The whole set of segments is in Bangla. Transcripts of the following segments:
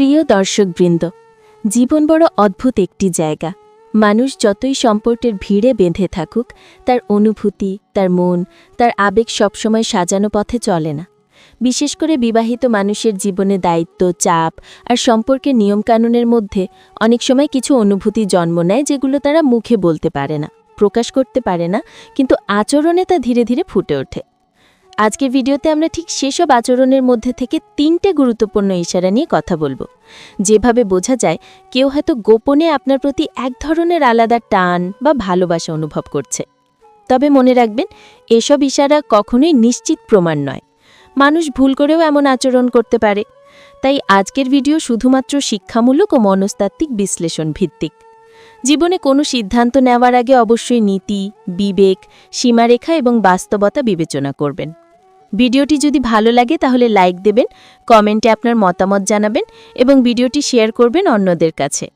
প্রিয় দর্শকবৃন্দ, জীবন বড় অদ্ভুত একটি জায়গা। মানুষ যতই সম্পর্কের ভিড়ে বেঁধে থাকুক, তার অনুভূতি, তার মন, তার আবেগ সবসময় সাজানো পথে চলে না। বিশেষ করে বিবাহিত মানুষের জীবনে দায়িত্ব, চাপ আর সম্পর্কের নিয়মকানুনের মধ্যে অনেক সময় কিছু অনুভূতি জন্ম নেয় যেগুলো তারা মুখে বলতে পারে না, প্রকাশ করতে পারে না, কিন্তু আচরণে তা ধীরে ধীরে ফুটে ওঠে। আজকের ভিডিওতে আমরা ঠিক সেসব আচরণের মধ্যে থেকে তিনটে গুরুত্বপূর্ণ ইশারা নিয়ে কথা বলব। যেভাবে বোঝা যায়, কেউ হয়তো গোপনে আপনার প্রতি এক ধরনের আলাদা টান বা ভালোবাসা অনুভব করছে। তবে মনে রাখবেন, এসব ইশারা কখনোই নিশ্চিত প্রমাণ নয়। মানুষ ভুল করেও এমন আচরণ করতে পারে। তাই আজকের ভিডিও শুধুমাত্র শিক্ষামূলক ও মনস্তাত্ত্বিক বিশ্লেষণ ভিত্তিক। জীবনে কোনো সিদ্ধান্ত নেওয়ার আগে অবশ্যই নীতি, বিবেক, সীমারেখা এবং বাস্তবতা বিবেচনা করবেন। ভিডিওটি যদি ভালো লাগে তাহলে লাইক দেবেন, কমেন্টে আপনার মতামত জানাবেন এবং ভিডিওটি শেয়ার করবেন অন্যদের কাছে।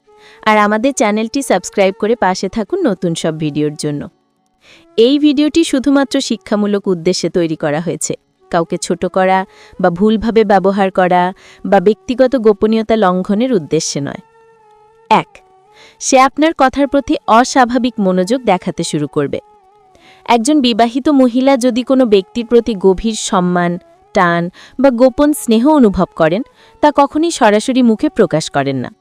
আর আমাদের চ্যানেলটি সাবস্ক্রাইব করে পাশে থাকুন নতুন সব ভিডিওর জন্য। এই ভিডিওটি শুধুমাত্র শিক্ষামূলক উদ্দেশ্যে তৈরি করা হয়েছে। কাউকে ছোট করা বা ভুলভাবে ব্যবহার করা বা ব্যক্তিগত গোপনীয়তা লঙ্ঘনের উদ্দেশ্যে নয়। এক, সে আপনার কথার প্রতি অস্বাভাবিক মনোযোগ দেখাতে শুরু করবে। একজন বিবাহিত মহিলা যদি কোনো ব্যক্তির প্রতি গভীর সম্মান, টান বা গোপন স্নেহ অনুভব করেন, তা কখনই সরাসরি মুখে প্রকাশ করেন না।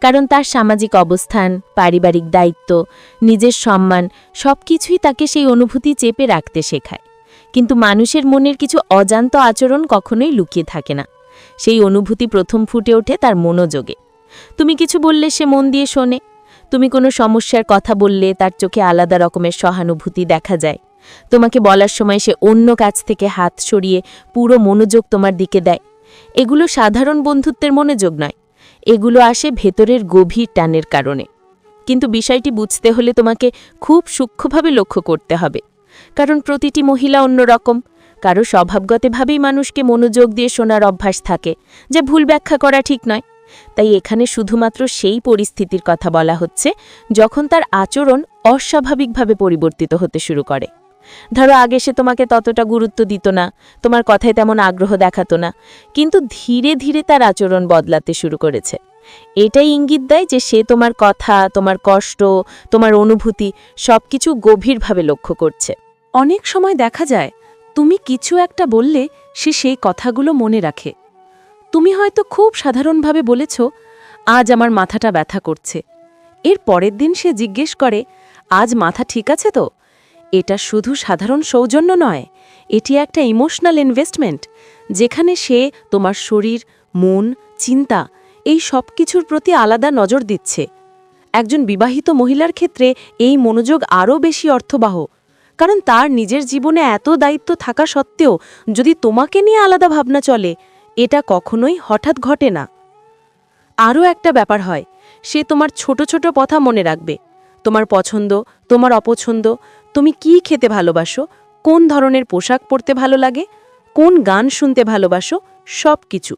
কারণ তার সামাজিক অবস্থান, পারিবারিক দায়িত্ব, নিজের সম্মান সবকিছুই তাকে সেই অনুভূতি চেপে রাখতে শেখায়। কিন্তু মানুষের মনের কিছু অজান্ত আচরণ কখনোই লুকিয়ে থাকে না। সেই অনুভূতি প্রথম ফুটে ওঠে তার মনোযোগে। তুমি কিছু বললে সে মন দিয়ে শোনে। তুমি কোনো সমস্যার কথা বললে তার চোখে আলাদা রকমের সহানুভূতি দেখা যায়। তোমাকে বলার সময় সে অন্য কাছ থেকে হাত সরিয়ে পুরো মনোযোগ তোমার দিকে দেয়। এগুলো সাধারণ বন্ধুত্বের মনোযোগ নয়। এগুলো আসে ভেতরের গভীর টানের কারণে। কিন্তু বিষয়টি বুঝতে হলে তোমাকে খুব সূক্ষ্মভাবে লক্ষ্য করতে হবে। কারণ প্রতিটি মহিলা অন্যরকম। কারও স্বভাবগতভাবেই মানুষকে মনোযোগ দিয়ে শোনার অভ্যাস থাকে, যা ভুল ব্যাখ্যা করা ঠিক নয়। তাই এখানে শুধুমাত্র সেই পরিস্থিতির কথা বলা হচ্ছে যখন তার আচরণ অস্বাভাবিকভাবে পরিবর্তিত হতে শুরু করে। ধরো, আগে সে তোমাকে ততটা গুরুত্ব দিত না, তোমার কথায় তেমন আগ্রহ দেখাতো না, কিন্তু ধীরে ধীরে তার আচরণ বদলাতে শুরু করেছে। এটাই ইঙ্গিত দেয় যে সে তোমার কথা, তোমার কষ্ট, তোমার অনুভূতি সবকিছু গভীরভাবে লক্ষ্য করছে। অনেক সময় দেখা যায়, তুমি কিছু একটা বললে সে সেই কথাগুলো মনে রাখে তুমি হয়তো খুব সাধারণভাবে বলেছ, আজ আমার মাথাটা ব্যথা করছে। এর পরের দিন সে জিজ্ঞেস করে, আজ মাথা ঠিক আছে তো? এটা শুধু সাধারণ সৌজন্য নয়, এটি একটা ইমোশনাল ইনভেস্টমেন্ট যেখানে সে তোমার শরীর, মন, চিন্তা, এই সব কিছুর প্রতি আলাদা নজর দিচ্ছে। একজন বিবাহিত মহিলার ক্ষেত্রে এই মনোযোগ আরও বেশি অর্থবাহ, কারণ তার নিজের জীবনে এত দায়িত্ব থাকা সত্ত্বেও যদি তোমাকে নিয়ে আলাদা ভাবনা চলে এটা কখনোই হঠাৎ ঘটে না। আরও একটা ব্যাপার হয়, সে তোমার ছোট ছোট কথা মনে রাখবে। তোমার পছন্দ, তোমার অপছন্দ, তুমি কি খেতে ভালোবাসো, কোন ধরনের পোশাক পরতে ভালো লাগে, কোন গান শুনতে ভালোবাসো সব কিছু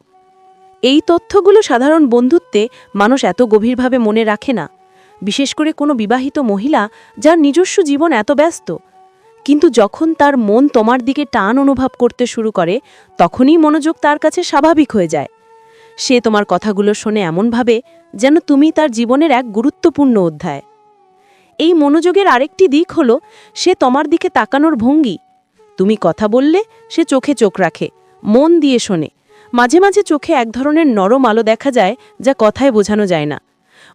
এই তথ্যগুলো সাধারণ বন্ধুত্বে মানুষ এত গভীরভাবে মনে রাখে না। বিশেষ করে কোনো বিবাহিত মহিলা যার নিজস্ব জীবন এত ব্যস্ত কিন্তু যখন তার মন তোমার দিকে টান অনুভব করতে শুরু করে, তখনই মনোযোগ তার কাছে স্বাভাবিক হয়ে যায়। সে তোমার কথাগুলো শোনে এমনভাবে যেন তুমি তার জীবনের এক গুরুত্বপূর্ণ অধ্যায়। এই মনোযোগের আরেকটি দিক হল, সে তোমার দিকে তাকানোর ভঙ্গি। তুমি কথা বললে, সে চোখে চোখ রাখে, মন দিয়ে শোনে। মাঝে মাঝে চোখে এক ধরনের নরম আলো দেখা যায় যা কথায় বোঝানো যায় না।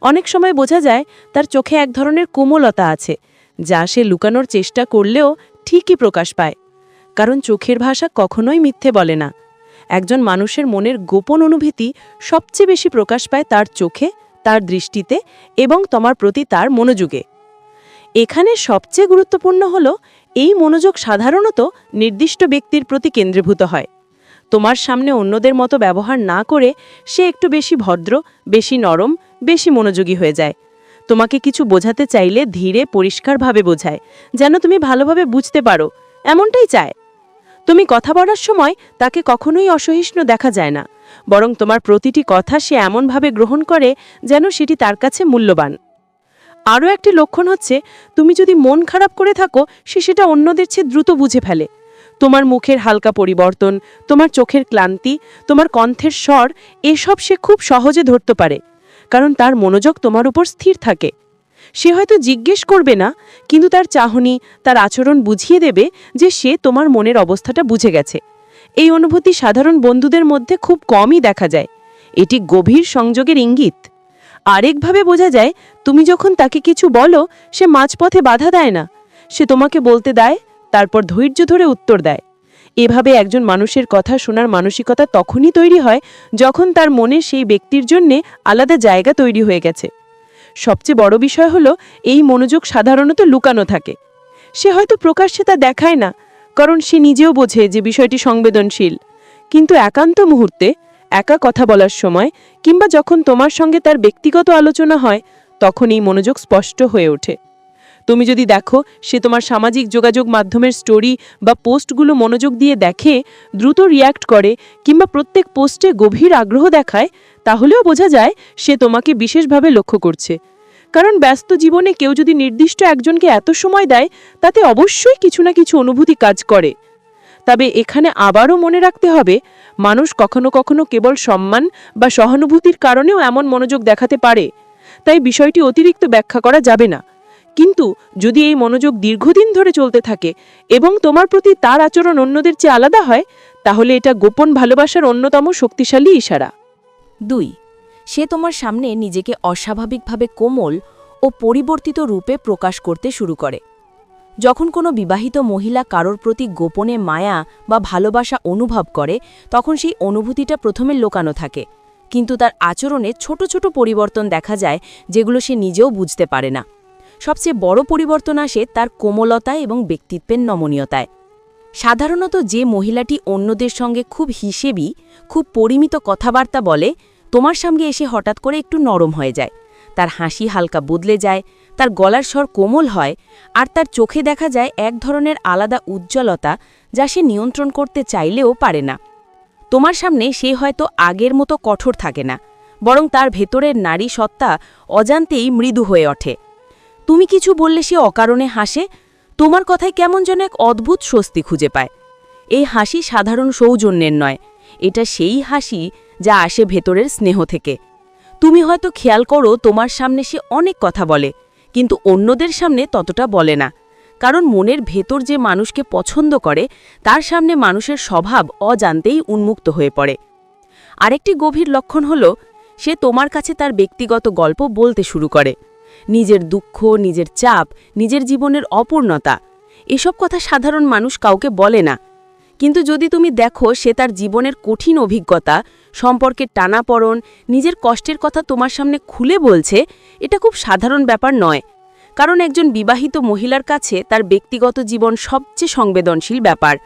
অনেক সময় বোঝা যায়, তার চোখে এক ধরনের কোমলতা আছে যা সে লুকানোর চেষ্টা করলেও ঠিকই প্রকাশ পায়। কারণ চোখের ভাষা কখনোই মিথ্যে বলে না। একজন মানুষের মনের গোপন অনুভূতি সবচেয়ে বেশি প্রকাশ পায় তার চোখে, তার দৃষ্টিতে এবং তোমার প্রতি তার মনোযোগে। এখানে সবচেয়ে গুরুত্বপূর্ণ হল, এই মনোযোগ সাধারণত নির্দিষ্ট ব্যক্তির প্রতি কেন্দ্রীভূত হয়। তোমার সামনে অন্যদের মতো ব্যবহার না করে সে একটু বেশি ভদ্র, বেশি নরম, বেশি মনোযোগী হয়ে যায়। তোমাকে কিছু বোঝাতে চাইলে ধীরে, পরিষ্কারভাবে বোঝায়। যেন তুমি ভালোভাবে বুঝতে পারো। এমনটাই চায়। তুমি কথা বলার সময় তাকে কখনোই অসহিষ্ণু দেখা যায় না। বরং তোমার প্রতিটি কথা সে এমনভাবে গ্রহণ করে যেন সেটি তার কাছে মূল্যবান। আরও একটি লক্ষণ হচ্ছে, তুমি যদি মন খারাপ করে থাকো, সে সেটা অন্যদের চেয়ে দ্রুত বুঝে ফেলে। তোমার মুখের হালকা পরিবর্তন, তোমার চোখের ক্লান্তি, তোমার কণ্ঠের স্বর, এসব সে খুব সহজে ধরতে পারে। কারণ তার মনোযোগ তোমার উপর স্থির থাকে। সে হয়তো জিজ্ঞেস করবে না, কিন্তু তার চাহনি, তার আচরণ বুঝিয়ে দেবে যে সে তোমার মনের অবস্থাটা বুঝে গেছে। এই অনুভূতি সাধারণ বন্ধুদের মধ্যে খুব কমই দেখা যায়। এটি গভীর সংযোগের ইঙ্গিত। আরেকভাবে বোঝা যায়, তুমি যখন তাকে কিছু বলো, সে মাঝপথে বাধা দেয় না। সে তোমাকে বলতে দেয়, তারপর ধৈর্য ধরে উত্তর দেয়। এভাবে একজন মানুষের কথা শোনার মানসিকতা তখনই তৈরি হয় যখন তার মনে সেই ব্যক্তির জন্যে আলাদা জায়গা তৈরি হয়ে গেছে। সবচেয়ে বড় বিষয় হলো, এই মনোযোগ সাধারণত লুকানো থাকে। সে হয়তো প্রকাশ্যে তা দেখায় না, কারণ সে নিজেও বোঝে যে বিষয়টি সংবেদনশীল। কিন্তু একান্ত মুহূর্তে, একা কথা বলার সময় কিংবা যখন তোমার সঙ্গে তার ব্যক্তিগত আলোচনা হয়, তখন এই মনোযোগ স্পষ্ট হয়ে ওঠে। তুমি যদি দেখো সে তোমার সামাজিক যোগাযোগ মাধ্যমের স্টোরি বা পোস্টগুলো মনোযোগ দিয়ে দেখে, দ্রুত রিয়্যাক্ট করে কিংবা প্রত্যেক পোস্টে গভীর আগ্রহ দেখায়, তাহলেও বোঝা যায় সে তোমাকে বিশেষভাবে লক্ষ্য করছে। কারণ ব্যস্ত জীবনে কেউ যদি নির্দিষ্ট একজনকে এত সময় দেয়, তাতে অবশ্যই কিছু না কিছু অনুভূতি কাজ করে। তবে এখানে আবারও মনে রাখতে হবে, মানুষ কখনো কখনো কেবল সম্মান বা সহানুভূতির কারণেও এমন মনোযোগ দেখাতে পারে। তাই বিষয়টি অতিরিক্ত ব্যাখ্যা করা যাবে না। কিন্তু যদি এই মনোযোগ দীর্ঘদিন ধরে চলতে থাকে এবং তোমার প্রতি তার আচরণ অন্যদের চেয়ে আলাদা হয়, তাহলে এটা গোপন ভালোবাসার অন্যতম শক্তিশালী ইশারা। দুই, সে তোমার সামনে নিজেকে অস্বাভাবিকভাবে কোমল ও পরিবর্তিত রূপে প্রকাশ করতে শুরু করে। যখন কোনো বিবাহিত মহিলা কারোর প্রতি গোপনে মায়া বা ভালোবাসা অনুভব করে, তখন সেই অনুভূতিটা প্রথমে লোকানো থাকে। কিন্তু তার আচরণে ছোট ছোট পরিবর্তন দেখা যায়, যেগুলো সে নিজেও বুঝতে পারে না। সবচেয়ে বড় পরিবর্তন আসে তার কোমলতায় এবং ব্যক্তিত্বের নমনীয়তায়। সাধারণত যে মহিলাটি অন্যদের সঙ্গে খুব হিসেবি, খুব পরিমিত কথাবার্তা বলে, তোমার সামনে এসে হঠাৎ করে একটু নরম হয়ে যায়। তার হাসি হালকা বদলে যায়, তার গলার স্বর কোমল হয়, আর তার চোখে দেখা যায় এক ধরনের আলাদা উজ্জ্বলতা যা সে নিয়ন্ত্রণ করতে চাইলেও পারে না। তোমার সামনে সে হয়তো আগের মতো কঠোর থাকে না, বরং তার ভেতরের নারী সত্তা অজান্তেই মৃদু হয়ে ওঠে। তুমি কিছু বললে সে অকারণে হাসে, তোমার কথায় কেমন যেন এক অদ্ভুত স্বস্তি খুঁজে পায়। এই হাসি সাধারণ সৌজন্যের নয়, এটা সেই হাসি যা আসে ভেতরের স্নেহ থেকে। তুমি হয়তো খেয়াল করো, তোমার সামনে সে অনেক কথা বলে, কিন্তু অন্যদের সামনে ততটা বলে না। কারণ মনের ভেতর যে মানুষকে পছন্দ করে, তার সামনে মানুষের স্বভাব অজান্তেই উন্মুক্ত হয়ে পড়ে। আরেকটি গভীর লক্ষণ হল, সে তোমার কাছে তার ব্যক্তিগত গল্প বলতে শুরু করে। নিজের দুঃখ, নিজের চাপ, নিজের জীবনের অপূর্ণতা। এসব কথা সাধারণ মানুষ কাউকে বলে না। কিন্তু যদি তুমি দেখো সে তার জীবনের কঠিন অভিজ্ঞতা, সম্পর্কের টানাপড়ন, নিজের কষ্টের কথা তোমার সামনে খুলে বলছে, এটা খুব সাধারণ ব্যাপার নয়। কারণ একজন বিবাহিত মহিলার কাছে তার ব্যক্তিগত জীবন সবচেয়ে সংবেদনশীল ব্যাপার।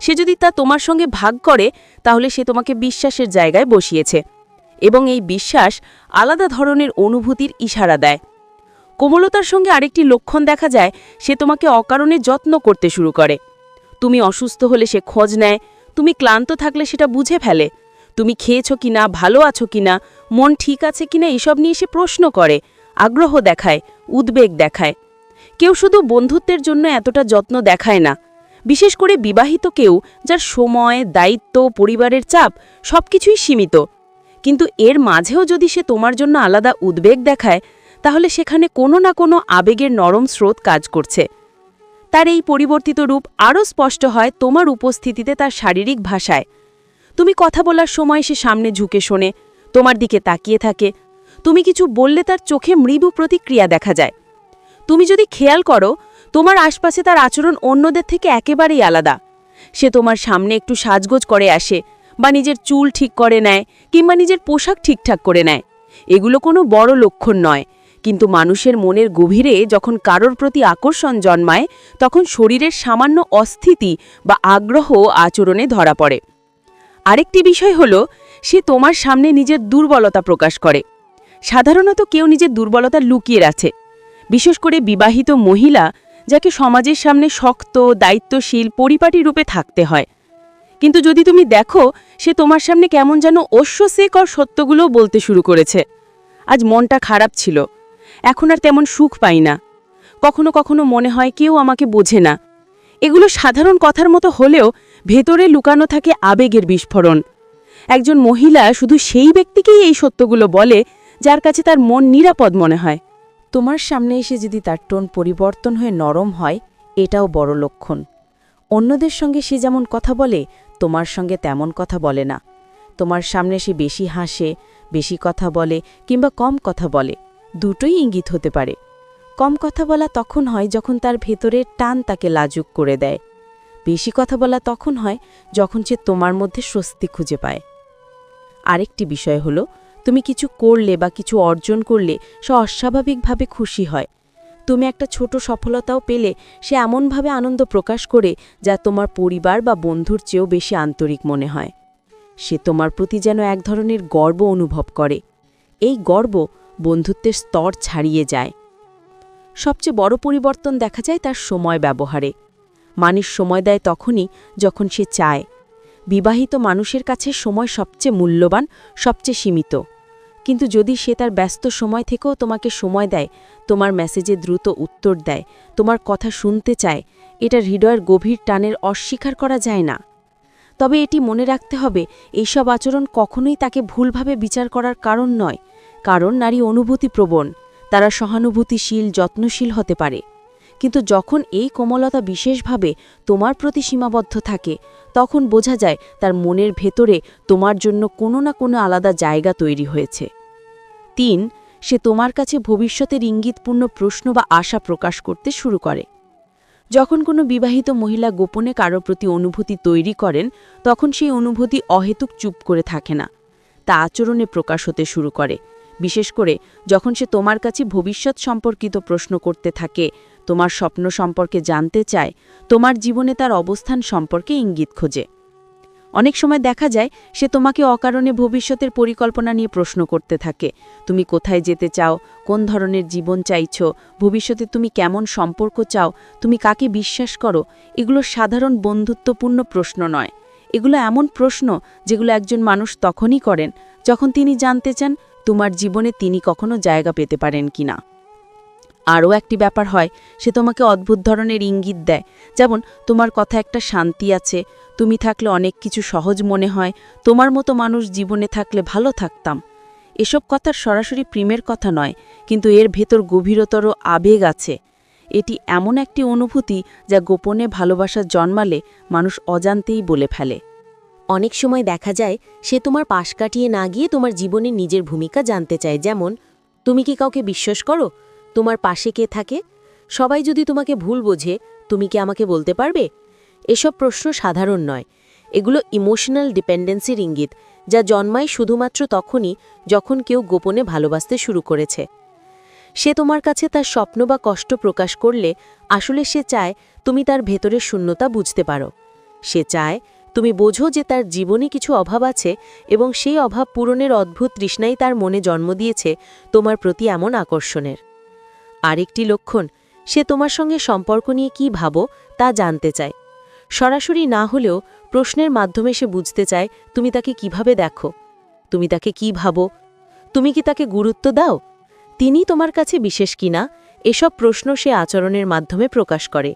সে যদি তা তোমার সঙ্গে ভাগ করে, তাহলে সে তোমাকে বিশ্বাসের জায়গায় বসিয়েছে। এবং এই বিশ্বাস আলাদা ধরনের অনুভূতির ইশারা দেয়। কোমলতার সঙ্গে আরেকটি লক্ষণ দেখা যায়, সে তোমাকে অকারণে যত্ন করতে শুরু করে। তুমি অসুস্থ হলে সে খোঁজ নেয়, তুমি ক্লান্ত থাকলে সেটা বুঝে ফেলে। তুমি খেয়েছো কিনা, ভালো আছো কিনা, মন ঠিক আছে কিনা, এসব নিয়ে সে প্রশ্ন করে, আগ্রহ দেখায়, উদ্বেগ দেখায়। কেউ শুধু বন্ধুত্বের জন্য এতটা যত্ন দেখায় না। বিশেষ করে বিবাহিত কেউ, যার সময়, দায়িত্ব, পরিবারের চাপ, সবকিছুই সীমিত। কিন্তু এর মাঝেও যদি সে তোমার জন্য আলাদা উদ্বেগ দেখায় তাহলে সেখানে কোনো না কোনো আবেগের নরম স্রোত কাজ করছে। তার এই পরিবর্তিত রূপ আরও স্পষ্ট হয় তোমার উপস্থিতিতে তার শারীরিক ভাষায়। তুমি কথা বলার সময় সে সামনে ঝুঁকে শোনে, তোমার দিকে তাকিয়ে থাকে। তুমি কিছু বললে তার চোখে মৃদু প্রতিক্রিয়া দেখা যায়। তুমি যদি খেয়াল করো, তোমার আশপাশে তার আচরণ অন্যদের থেকে একেবারেই আলাদা। সে তোমার সামনে একটু সাজগোজ করে আসে, বা নিজের চুল ঠিক করে নেয়, কিংবা নিজের পোশাক ঠিকঠাক করে নেয়। এগুলো কোনো বড় লক্ষণ নয়। কিন্তু মানুষের মনের গভীরে যখন কারোর প্রতি আকর্ষণ জন্মায়, তখন শরীরের সামান্য অস্থিতি বা আগ্রহ আচরণে ধরা পড়ে। আরেকটি বিষয় হলো, সে তোমার সামনে নিজের দুর্বলতা প্রকাশ করে। সাধারণত কেউ নিজের দুর্বলতা লুকিয়ে রাখে। বিশেষ করে বিবাহিত মহিলা, যাকে সমাজের সামনে শক্ত, দায়িত্বশীল, পরিপাটি রূপে থাকতে হয়। কিন্তু যদি তুমি দেখো, সে তোমার সামনে কেমন যেন অশ্বসেকর সত্যগুলো বলতে শুরু করেছে। আজ মনটা খারাপ ছিল। এখন আর তেমন সুখ পাই না। কখনো কখনো মনে হয় কেউ আমাকে বোঝে না। এগুলো সাধারণ কথার মতো হলেও ভেতরে লুকানো থাকে আবেগের বিস্ফোরণ। একজন মহিলা শুধু সেই ব্যক্তিকেই এই সত্যগুলো বলে, যার কাছে তার মন নিরাপদ মনে হয়। তোমার সামনে এসে যদি তার টোন পরিবর্তন হয়ে নরম হয়, এটাও বড় লক্ষণ। অন্যদের সঙ্গে সে যেমন কথা বলে, তোমার সঙ্গে তেমন কথা বলে না। তোমার সামনে সে বেশি হাসে, বেশি কথা বলে, কিংবা কম কথা বলে। দুটোই ইঙ্গিত হতে পারে। কম কথা বলা তখন হয় যখন তার ভেতরের টান তাকে লাজুক করে দেয়। বেশি কথা বলা তখন হয় যখন সে তোমার মধ্যে স্বস্তি খুঁজে পায়। আরেকটি বিষয় হলো, তুমি কিছু করলে বা কিছু অর্জন করলে সে অস্বাভাবিকভাবে খুশি হয়। তুমি একটা ছোট সফলতাও পেলে সে এমনভাবে আনন্দ প্রকাশ করে যা তোমার পরিবার বা বন্ধুর চেয়েও বেশি আন্তরিক মনে হয়। সে তোমার প্রতি যেন এক ধরনের গর্ব অনুভব করে। এই গর্ব বন্ধুত্বের স্তর ছাড়িয়ে যায়। সবচেয়ে বড় পরিবর্তন দেখা যায় তার সময় ব্যবহারে। মানুষ সময় দেয় তখনই যখন সে চায়। বিবাহিত মানুষের কাছে সময় সবচেয়ে মূল্যবান, সবচেয়ে সীমিত। কিন্তু যদি সে তার ব্যস্ত সময় থেকেও তোমাকে সময় দেয়, তোমার মেসেজে দ্রুত উত্তর দেয়, তোমার কথা শুনতে চায়, এটা হৃদয়ের গভীর টানের অস্বীকার করা যায় না। তবে এটি মনে রাখতে হবে এইসব আচরণ কখনোই তাকে ভুলভাবে বিচার করার কারণ নয়। কারণ নারী অনুভূতিপ্রবণ তারা সহানুভূতিশীল, যত্নশীল হতে পারে। কিন্তু যখন এই কোমলতা বিশেষভাবে তোমার প্রতি সীমাবদ্ধ থাকে, তখন বোঝা যায় তার মনের ভেতরে তোমার জন্য কোনো না কোনো আলাদা জায়গা তৈরি হয়েছে। তিন, সে তোমার কাছে ভবিষ্যতের ইঙ্গিতপূর্ণ প্রশ্ন বা আশা প্রকাশ করতে শুরু করে। যখন কোনো বিবাহিত মহিলা গোপনে কারও প্রতি অনুভূতি তৈরি করেন, তখন সেই অনুভূতি অহেতুক চুপ করে থাকে না। তা আচরণে প্রকাশ হতে শুরু করে। বিশেষ করে যখন সে তোমার কাছে ভবিষ্যৎ সম্পর্কিত প্রশ্ন করতে থাকে, তোমার স্বপ্ন সম্পর্কে জানতে চায়, তোমার জীবনে তার অবস্থান সম্পর্কে ইঙ্গিত খোঁজে। অনেক সময় দেখা যায়, সে তোমাকে অকারণে ভবিষ্যতের পরিকল্পনা নিয়ে প্রশ্ন করতে থাকে, তুমি কোথায় যেতে চাও, কোন ধরনের জীবন চাইছ, ভবিষ্যতে তুমি কেমন সম্পর্ক চাও, তুমি কাকে বিশ্বাস করো, এগুলো সাধারণ বন্ধুত্বপূর্ণ প্রশ্ন নয়। এগুলো এমন প্রশ্ন যেগুলো একজন মানুষ তখনই করেন, যখন তিনি জানতে চান তোমার জীবনে তিনি কখনো জায়গা পেতে পারেন কিনা আরও একটি ব্যাপার হয়, সে তোমাকে অদ্ভুত ধরনের ইঙ্গিত দেয়। যেমন, তোমার কথা একটা শান্তি আছে, তুমি থাকলে অনেক কিছু সহজ মনে হয়, তোমার মতো মানুষ জীবনে থাকলে ভালো থাকতাম। এসব কথার সরাসরি প্রেমের কথা নয়, কিন্তু এর ভেতর গভীরতর আবেগ আছে। এটি এমন একটি অনুভূতি যা গোপনে ভালোবাসা জন্মালে মানুষ অজান্তেই বলে ফেলে। অনেক সময় দেখা যায় সে তোমার পাশ কাটিয়ে না গিয়ে তোমার জীবনে নিজের ভূমিকা জানতে চায়। যেমন, তুমি কি কাউকে বিশ্বাস করো? তোমার পাশে কে থাকে? সবাই যদি তোমাকে ভুল বোঝে, তুমি কি আমাকে বলতে পারবে? এসব প্রশ্ন সাধারণ নয়। এগুলো ইমোশনাল ডিপেন্ডেন্সির ইঙ্গিত, যা জন্মায় শুধুমাত্র তখনই যখন কেউ গোপনে ভালোবাসতে শুরু করেছে। সে তোমার কাছে তার স্বপ্ন বা কষ্ট প্রকাশ করলে আসলে সে চায় তুমি তার ভেতরের শূন্যতা বুঝতে পারো। সে চায় তুমি বোঝো যে তার জীবনে কিছু অভাব আছে এবং সেই অভাব পূরণের অদ্ভুত তৃষ্ণাই তার মনে জন্ম দিয়েছে তোমার প্রতি এমন আকর্ষণের। আরেকটি লক্ষণ, সে তোমার সঙ্গে সম্পর্ক নিয়ে কি ভাবো তা জানতে চায়। সরাসরি না হলেও প্রশ্নের মাধ্যমে সে বুঝতে চায়, তুমি তাকে কীভাবে দেখো? তুমি তাকে কি ভাবো? তুমি কি তাকে গুরুত্ব দাও? তিনি তোমার কাছে বিশেষ কিনা? এসব প্রশ্ন সে আচরণের মাধ্যমে প্রকাশ করে।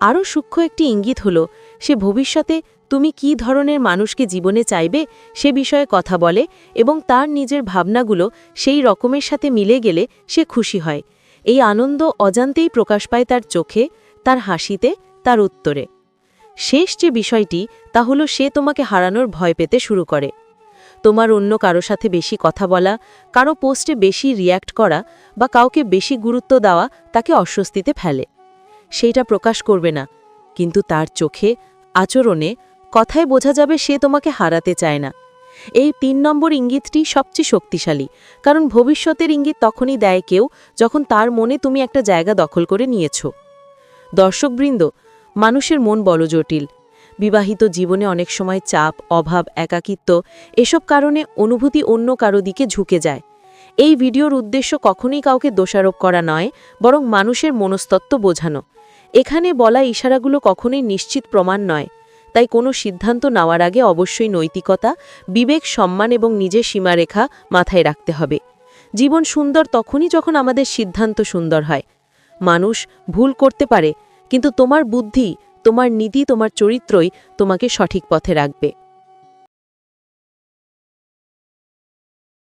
আরও সূক্ষ্ম একটি ইঙ্গিত হল সে ভবিষ্যতে তুমি কি ধরনের মানুষকে জীবনে চাইবে সে বিষয়ে কথা বলে এবং তার নিজের ভাবনাগুলো সেই রকমের সাথে মিলে গেলে সে খুশি হয়। এই আনন্দ অজান্তেই প্রকাশ পায় তার চোখে, তার হাসিতে, তার উত্তরে। শেষ যে বিষয়টি, তা হলো সে তোমাকে হারানোর ভয় পেতে শুরু করে। তোমার অন্য কারও সাথে বেশি কথা বলা, কারও পোস্টে বেশি রিয়্যাক্ট করা বা কাউকে বেশি গুরুত্ব দেওয়া তাকে অস্বস্তিতে ফেলে। সেইটা প্রকাশ করবে না। কিন্তু তার চোখে, আচরণে কথায় বোঝা যাবে সে তোমাকে হারাতে চায় না। এই তিন নম্বর ইঙ্গিতটি সবচেয়ে শক্তিশালী, কারণ ভবিষ্যতের ইঙ্গিত তখনই দেয় কেউ যখন তার মনে তুমি একটা জায়গা দখল করে নিয়েছ। দর্শকবৃন্দ, মানুষের মন বড় জটিল বিবাহিত জীবনে অনেক সময় চাপ, অভাব, একাকিত্ব এসব কারণে অনুভূতি অন্য কারও দিকে ঝুঁকে যায়। এই ভিডিওর উদ্দেশ্য কখনই কাউকে দোষারোপ করা নয়, বরং মানুষের মনস্তত্ত্ব বোঝানো। এখানে বলা ইশারাগুলো কখনোই নিশ্চিত প্রমাণ নয়, তাই কোনো সিদ্ধান্ত নেওয়ার আগে অবশ্যই নৈতিকতা, বিবেক, সম্মান এবং নিজের সীমারেখা মাথায় রাখতে হবে। জীবন সুন্দর তখনই যখন আমাদের সিদ্ধান্ত সুন্দর হয়। মানুষ ভুল করতে পারে, কিন্তু তোমার বুদ্ধি, তোমার নীতি, তোমার চরিত্রই তোমাকে সঠিক পথে রাখবে।